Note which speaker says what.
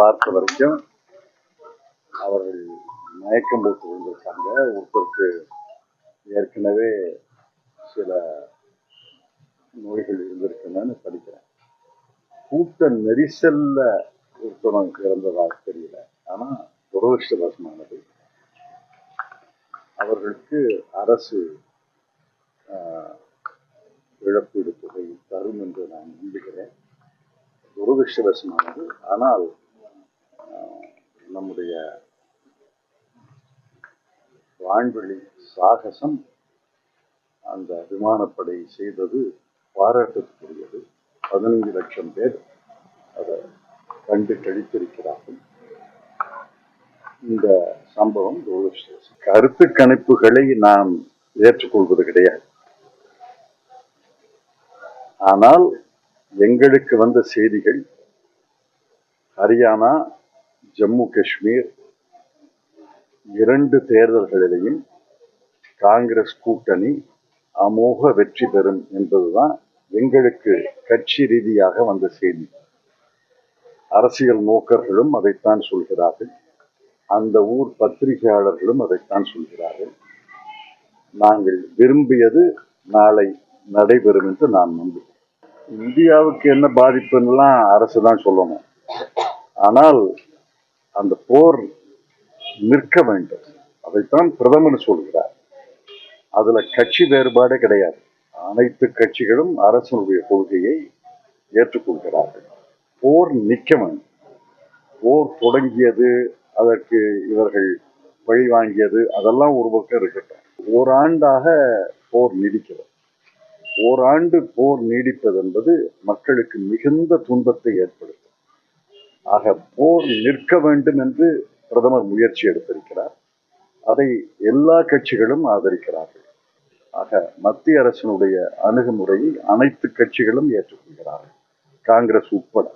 Speaker 1: பார்த்த வரைக்கும் அவர்கள் மயக்கம் போட்டு விழுந்திருக்காங்க. ஒருத்தருக்கு ஏற்கனவே சில நோய்கள் இருந்திருக்குன்னு படிக்கிறேன். கூட்ட நெரிசல்ல ஒருத்தவங்க இறந்ததாக தெரியல. ஆனா துரதிருஷ்டவசமானது. அவர்களுக்கு அரசு ஆஹ், இழப்பீடு தொகை தரும் என்று நான் நம்புகிறேன். துரதிருஷ்டவசமானது. ஆனால் நம்முடைய வான்வெளி சாகசம் அந்த விமானப்படை செய்தது பாராட்டுக்குரியது பதினைந்து லட்சம் பேர் அதை கண்டு கழித்திருக்கிறார்கள். இந்த சம்பவம் துரதிருஷ்டவசம். கருத்து கணிப்புகளை நாம் ஏற்றுக்கொள்வது கிடையாது. ஆனால் எங்களுக்கு வந்த செய்திகள் ஹரியானா ஜம்மு காஷ்மீர் இரண்டு தேர்தல்களிலேயும் காங்கிரஸ் கூட்டணி அமோக வெற்றி பெறும் என்பதுதான் எங்களுக்கு கட்சி ரீதியாக வந்த செய்தி. அரசியல் நோக்கர்களும் அதைத்தான் சொல்கிறார்கள். அந்த ஊர் பத்திரிகையாளர்களும் அதைத்தான் சொல்கிறார்கள். நாங்கள் விரும்பியது நாளை நடைபெறும் என்று நான் நம்புகிறேன். இந்தியாவுக்கு என்ன பாதிப்புன்னெலாம் அரசு தான் சொல்லணும். ஆனால் அந்த போர் நிற்க வேண்டும். அதைத்தான் பிரதமர் சொல்கிறார். அதுல கட்சி வேறுபாடு கிடையாது. அனைத்து கட்சிகளும் அரசனுடைய கொள்கையை ஏற்றுக்கொள்கிறார்கள். போர் நிற்க வேண்டும். போர் தொடங்கியது அதற்கு இவர்கள் பழி வாங்கியது அதெல்லாம் ஒரு பக்கம் இருக்கட்டும். ஓராண்டாக போர் நீடிக்கிறது. ஓராண்டு போர் நீடிப்பது என்பது மக்களுக்கு மிகுந்த துன்பத்தை ஏற்படுத்தும். ஆக போர் நிற்க வேண்டும் என்று பிரதமர் முயற்சி எடுத்திருக்கிறார். அதை எல்லா கட்சிகளும் ஆதரிக்கிறார்கள். ஆக மத்திய அரசினுடைய அணுகுமுறையை அனைத்து கட்சிகளும் ஏற்றுக்கொள்கிறார்கள். காங்கிரஸ் உட்பட.